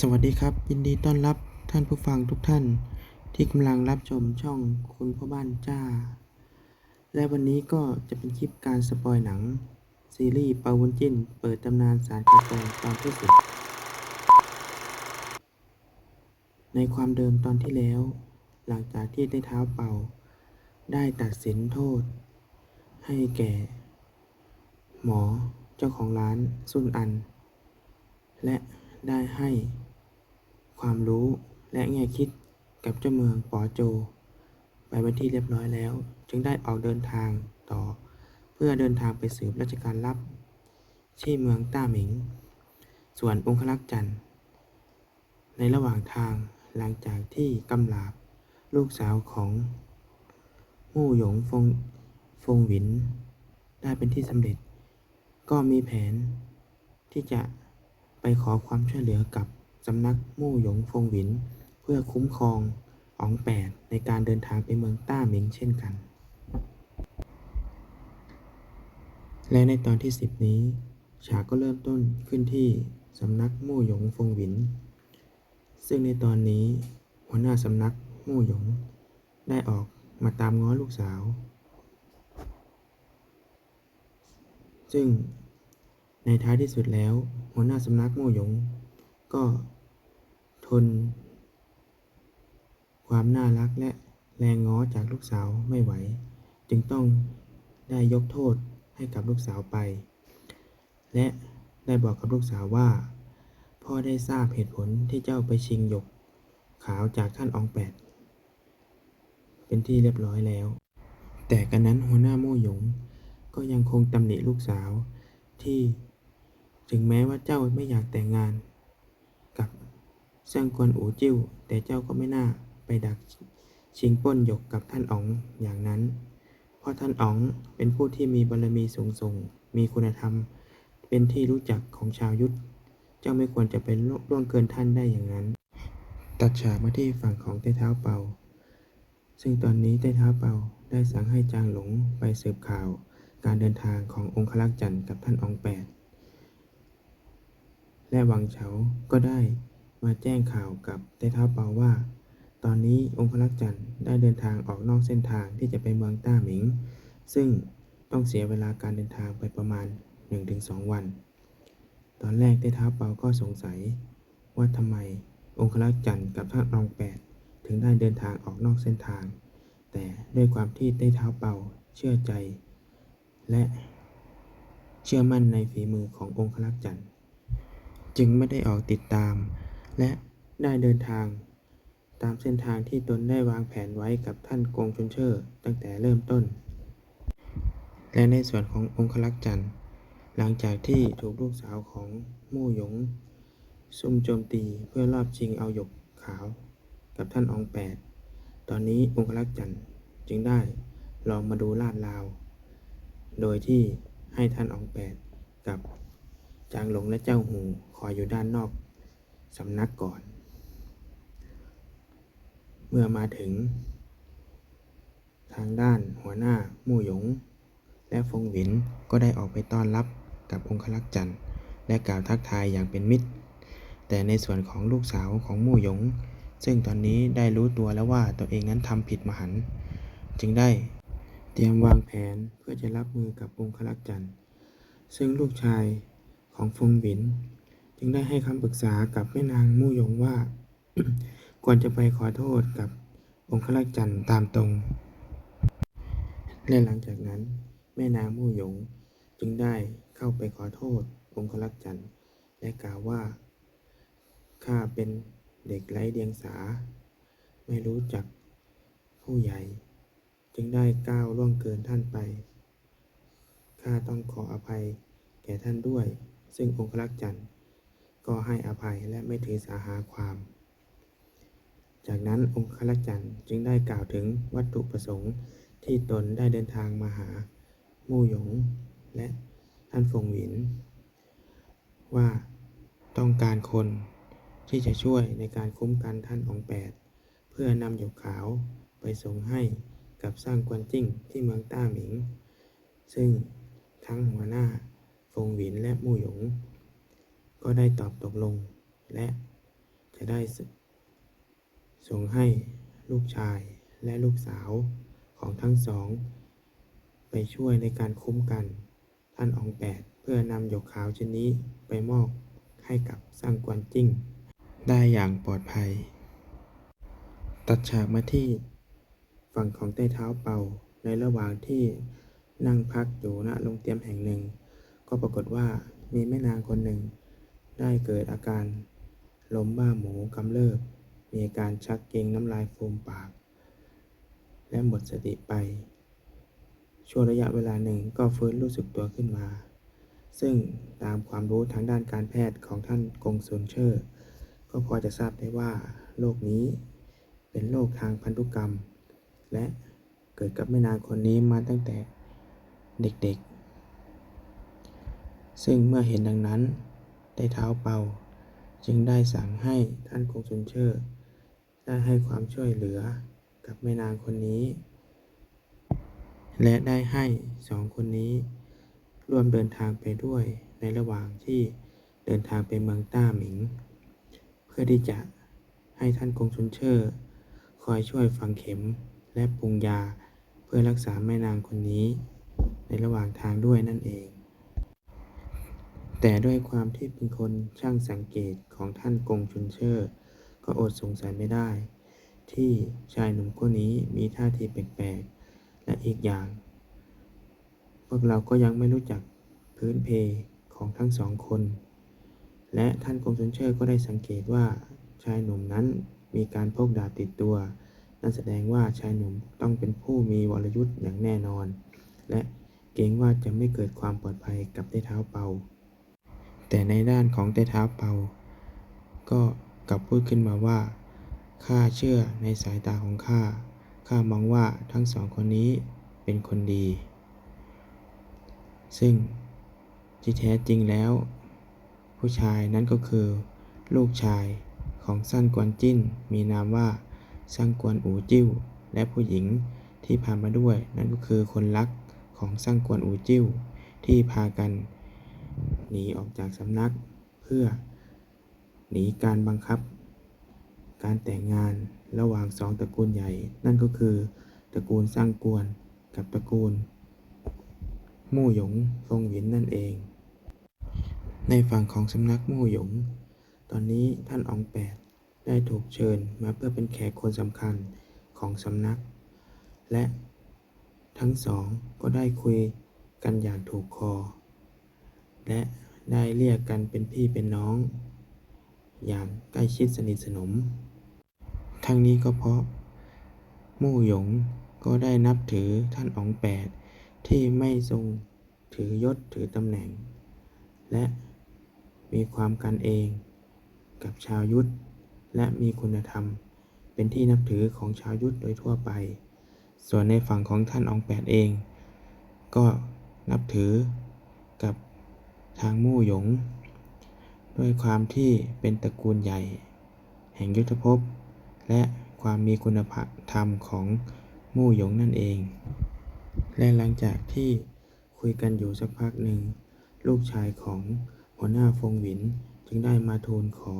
สวัสดีครับ ยินดีต้อนรับท่านผู้ฟังทุกท่าน ที่กำลังรับชมช่องคุณพ่อบ้านจ้า และวันนี้ก็จะเป็นคลิปการสปอยหนัง ซีรีส์ปาวุนจินเปิดตำนานสารกาแฟตอนที่สิบในความเดิมตอนที่แล้ว หลังจากที่ได้เท้าเป่า ได้ตัดสินโทษ ให้แก่ หมอเจ้าของร้านซุนอัน และได้ให้ ความรู้และแง่คิดกับเจ้าเมืองปอโจ ไปเป็นที่เรียบร้อยแล้ว จึงได้ออกเดินทางต่อ เพื่อเดินทางไปสืบราชการลับ ที่เมืองต้าหมิง ส่วนองคลักษ์จันทร์ในระหว่างทางหลังจากที่กำลาบลูกสาวของมู่หยงฟงฟงหวิน ได้เป็นที่สำเร็จ ก็มีแผนที่จะไปขอความช่วยเหลือกับ สำนักมู่หยงฟงหวิน เพื่อคุ้มครองอองแปดในการเดินทางไปเมืองต้าหมิงเช่นกัน และในตอนที่ 10 นี้ ฉากก็เริ่มต้นขึ้นที่สำนักมู่หยงฟงหวิน ซึ่งในตอนนี้หัวหน้าสำนักมู่หยง ได้ออกมาตามง้อลูกสาว ซึ่งในท้ายที่สุดแล้ว หัวหน้าสำนักมู่หยง ก็ ทน ความน่ารักและแรงง้อจากลูกสาวไม่ไหว จึงต้องได้ยกโทษให้กับลูกสาวไป และได้บอกกับลูกสาวว่า พ่อได้ทราบเหตุผลที่เจ้าไปชิงหยกขาวจากท่านอองแปด เป็นที่เรียบร้อยแล้ว แต่กันนั้นหัวหน้าโม่หยงก็ยังคงตำหนิลูกสาวที่ถึงแม้ว่าเจ้าไม่อยากแต่งงาน เซิ่งกวนอูจิ้ว แต่เจ้าก็ไม่น่าไปดักชิงป้นหยกกับท่านอ๋องอย่างนั้น เพราะท่านอ๋องเป็นผู้ที่มีบารมีสูงส่ง มีคุณธรรม เป็นที่รู้จักของชาวยุทธ เจ้าไม่ควรจะเป็นล่วงเกินท่านได้อย่างนั้น ตัดฉากมาที่ฝั่งของใต้เท้าเปา ซึ่งตอนนี้ใต้เท้าเปาได้สั่งให้จางหลงไปสืบข่าว การเดินทางขององคลักษ์จันทร์กับท่านองแปด และวังเฉาก็ได้ มาแจ้งข่าวกับไต้เท้าเปาว่า ตอนนี้องคลักษ์จันทร์ได้เดินทางออกนอกเส้นทางที่จะไปเมืองต้าหมิง ซึ่งต้องเสียเวลาการเดินทางไปประมาณ 1-2 วัน ตอนแรกไต้เท้าเปาก็สงสัย ว่าทำไมองคลักษ์จันทร์กับท่านรองแปดถึงได้เดินทางออกนอกเส้นทาง แต่ด้วยความที่ไต้เท้าเปาเชื่อใจ และเชื่อมั่นในฝีมือขององคลักษ์จันทร์จึงไม่ได้ออกติดตาม และได้เดินทาง ตามเส้นทางที่ตนได้วางแผนไว้กับท่านกงชนเชอร์ตั้งแต่เริ่มต้น และในส่วนขององคลักษ์จันทร์ หลังจากที่ถูกลูกสาวของมู่หยง ซุ่มโจมตีเพื่อรอบชิงเอาหยกขาว กับท่านองแปด ตอนนี้องคลักษ์จันทร์จึงได้ลองมาดูลาดลาว โดยที่ให้ท่านองแปดกับจางหลงและเจ้าหูคอยอยู่ด้านนอก สำนักก่อน เมื่อมาถึง ทางด้านหัวหน้ามู่หยง และฟงหวินก็ได้ออกไปต้อนรับกับองคลักษ์จันทร์และกล่าวทักทายอย่างเป็นมิตร แต่ในส่วนของลูกสาวของมู่หยง ซึ่งตอนนี้ได้รู้ตัวแล้วว่าตัวเองนั้นทำผิดมหันต์จึงได้เตรียมวางแผนเพื่อจะรับมือกับองคลักษ์จันทร์ซึ่งลูกชายของฟงหวิน จึงได้ให้คำปรึกษากับแม่นางมู่หยงว่า ควรจะไปขอโทษกับองคลักษจันตามตรง และหลังจากนั้น แม่นางมู่หยงจึงได้เข้าไปขอโทษองคลักษจันและกล่าวว่า ข้าเป็นเด็กไร้เดียงสา ไม่รู้จักผู้ใหญ่ จึงได้ก้าวล่วงเกินท่านไป ข้าต้องขออภัยแก่ท่านด้วย ซึ่งองคลักษ์จันทร์ ก็ให้อภัยและไม่ถือสาหาความ จากนั้นองคลักจันทร์จึงได้กล่าวถึงวัตถุประสงค์ที่ตนได้เดินทางมาหามู่หยง และท่านฟงหวิน ว่าต้องการคนที่จะช่วยในการคุ้มกันท่านองแปด เพื่อนำหยกขาวไปส่งให้กับสร้างกวนจิ้งที่เมืองต้าหมิง ซึ่งทั้งหัวหน้าฟงหวินและมู่หยง ก็ได้ตอบตกลง และจะได้ส่งให้ลูกชายและลูกสาวของทั้งสอง ไปช่วยในการคุ้มกัน ท่านอองแปดเพื่อนำหยกขาวชนนี้ไปมอบให้กับสร้างกวนจิ้ง ได้อย่างปลอดภัย ตัดฉากมาที่ ฝั่งของใต้เท้าเป่าในระหว่างที่นั่งพักอยู่ณโรงเตรียมแห่งหนึ่ง ก็ปรากฏว่ามีแม่นางคนหนึ่ง ได้เกิดอาการลมบ้าหมูกำเริบ มีอาการชักเกร็งน้ำลายฟูมปาก และหมดสติไป ช่วงระยะเวลาหนึ่งก็ฟื้นรู้สึกตัวขึ้นมา ซึ่งตามความรู้ทางด้านการแพทย์ของท่านกงซุนเชอร์ ก็พอจะทราบได้ว่าโรคนี้เป็นโรคทางพันธุกรรม และเกิดกับแม่นางคนนี้มาตั้งแต่เด็กๆ ซึ่งเมื่อเห็นดังนั้น ได้เท้าเป่าจึงได้สั่งให้ท่านกงซุนเชอร์ได้ให้ความช่วยเหลือกับแม่นางคนนี้ และได้ให้สองคนนี้ ร่วมเดินทางไปด้วยในระหว่างที่เดินทางไปเมืองต้าหมิง เพื่อที่จะให้ท่านกงซุนเชอร์คอยช่วยฝังเข็มและปรุงยาเพื่อรักษาแม่นางคนนี้ ในระหว่างทางด้วยนั่นเอง แต่ด้วยความที่เป็นคนช่างสังเกตของท่านกงชุนเชอร์ ก็อดสงสัยไม่ได้ ที่ชายหนุ่มคนนี้มีท่าทีแปลกๆ และอีกอย่าง พวกเราก็ยังไม่รู้จักพื้นเพของทั้งสองคน และท่านกงชุนเชอร์ก็ได้สังเกตว่าชายหนุ่มนั้นมีการพกดาบติดตัวนั่นแสดงว่าชายหนุ่มต้องเป็นผู้มีวรยุทธ์อย่างแน่นอน และเกรงว่าจะไม่เกิดความปลอดภัยกับใต้เท้าเปา แต่ในด้านของใต้เท้าเปา ก็กลับพูดขึ้นมาว่า ข้าเชื่อในสายตาของข้า ข้ามองว่าทั้งสองคนนี้เป็นคนดี ซึ่งที่แท้จริงแล้ว ผู้ชายนั้นก็คือ ลูกชายของซั่นกวนจิ้น มีนามว่าซั่งกวนอูจิ้ว และผู้หญิงที่พามาด้วย นั่นก็คือคนรักของซั่งกวนอูจิ้ว ที่พากัน หนีออกจากสำนักเพื่อ หนีการบังคับ การแต่งงานระหว่างสองตระกูลใหญ่ นั่นก็คือตระกูลสร้างกวนกับตระกูล มู่หยงฟงหวินนั่นเอง ในฝั่งของสำนักมู่หยง ตอนนี้ท่านอองแปดได้ถูกเชิญมาเพื่อเป็นแขกคนสำคัญของสำนัก และทั้งสองก็ได้คุยกันอย่างถูกคอ และ ได้เรียกกันเป็นพี่เป็นน้อง อย่างใกล้ชิดสนิทสนม ทั้งนี้ก็เพราะ มู่หยงก็ได้นับถือท่านอ๋องแปดที่ไม่ทรงถือยศถือตำแหน่ง และมีความกันเองกับชาวยุทธและมีคุณธรรมเป็นที่นับถือของชาวยุทธโดยทั่วไป ส่วนในฝั่งของท่านอองแปดเอง ก็นับถือกับ ทางมู่หยง ด้วยความที่เป็นตระกูลใหญ่ แห่งยุทธภพ และความมีคุณธรรมของมู่หยงนั่นเอง และหลังจากที่คุยกันอยู่สักพักหนึ่ง ลูกชายของหัวหน้าฟงหวินจึงได้มาทูลขอ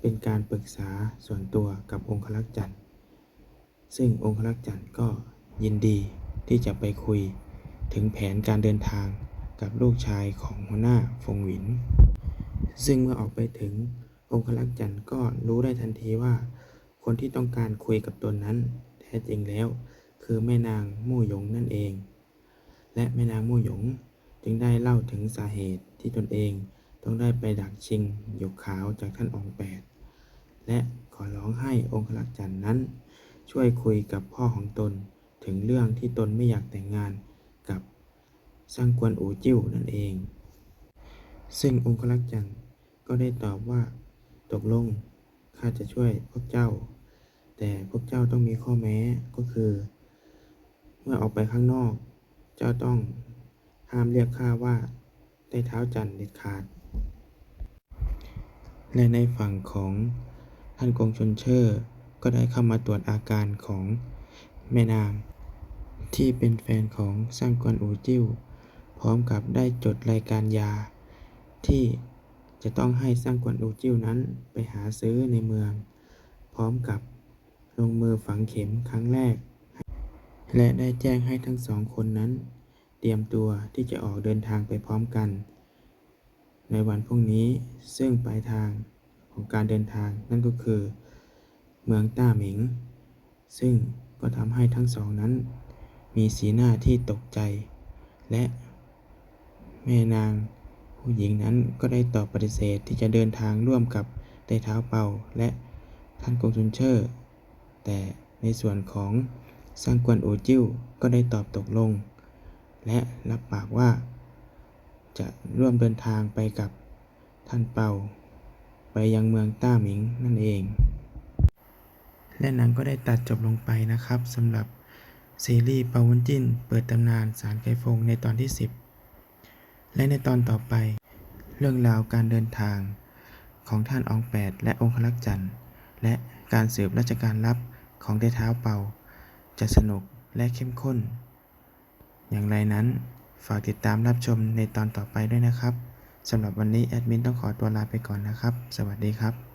เป็นการปรึกษาส่วนตัวกับองคลักษ์จันทร์ซึ่งองคลักษ์จันทร์ก็ยินดีที่จะไปคุยถึงแผนการเดินทาง กับลูกชายของหัวหน้าฟงหวิน ซึ่งเมื่อออกไปถึงองคลักษ์จันทร์ก็รู้ได้ทันทีว่า คนที่ต้องการคุยกับตนนั้น แท้จริงแล้ว คือแม่นางมู่หยงนั่นเอง และแม่นางมู่หยงจึงได้เล่าถึงสาเหตุที่ตนเองต้องได้ไปดักชิงหยกขาวจากท่านองแปด และขอร้องให้องคลักษ์จันทร์นั้น ช่วยคุยกับพ่อของตนถึงเรื่องที่ตนไม่อยากแต่งงาน ซังกวนอูจิ้วนั่นเอง ซึ่งองคลักษ์จันทร์ก็ได้ตอบว่า ตกลงข้าจะช่วยพวกเจ้า แต่พวกเจ้าต้องมีข้อแม้ก็คือ เมื่อออกไปข้างนอก เจ้าต้องห้ามเรียกข้าว่าใต้เท้าจันทร์เด็ดขาด และในฝั่งของท่านกงชนเชอร์ก็ได้เข้ามาตรวจอาการของแม่นางที่เป็นแฟนของสร้างกวนอูจิ้ว พร้อมกับได้จดรายการยา ที่จะต้องให้สร้างกวนอูจิ้วนั้นไปหาซื้อในเมือง พร้อมกับลงมือฝังเข็มครั้งแรก และได้แจ้งให้ทั้งสองคนนั้น เตรียมตัวที่จะออกเดินทางไปพร้อมกัน ในวันพรุ่งนี้ซึ่งปลายทางของการเดินทางนั่นก็คือ เมืองต้าเหมิง ซึ่งก็ทำให้ทั้งสองนั้น มีสีหน้าที่ตกใจ และ แม่นาง ผู้หญิงนั้นก็ได้ตอบปฏิเสธที่จะเดินทางร่วมกับไต้เท้าเป่าและท่านกงซุนเชอร์ แต่ในส่วนของซังกวนโอจิ้วก็ได้ตอบตกลง และรับปากว่า จะร่วมเดินทางไปกับท่านเป่า ไปยังเมืองต้าหมิงนั่นเอง และหนังก็ได้ตัดจบลงไปนะครับสำหรับซีรีส์เปาวุนจินเปิดตำนานสารไกฟงในตอนที่ 10 และในตอนต่อไป เรื่องราวการเดินทางของท่านองแปดและองคลักษ์จันทร์ และการสืบราชการลับของไต้เท้าเป่าจะสนุกและเข้มข้น อย่างไรนั้น ฝากติดตามรับชมในตอนต่อไปด้วยนะครับสำหรับวันนี้แอดมินต้องขอตัวลาไปก่อนนะครับ สวัสดีครับ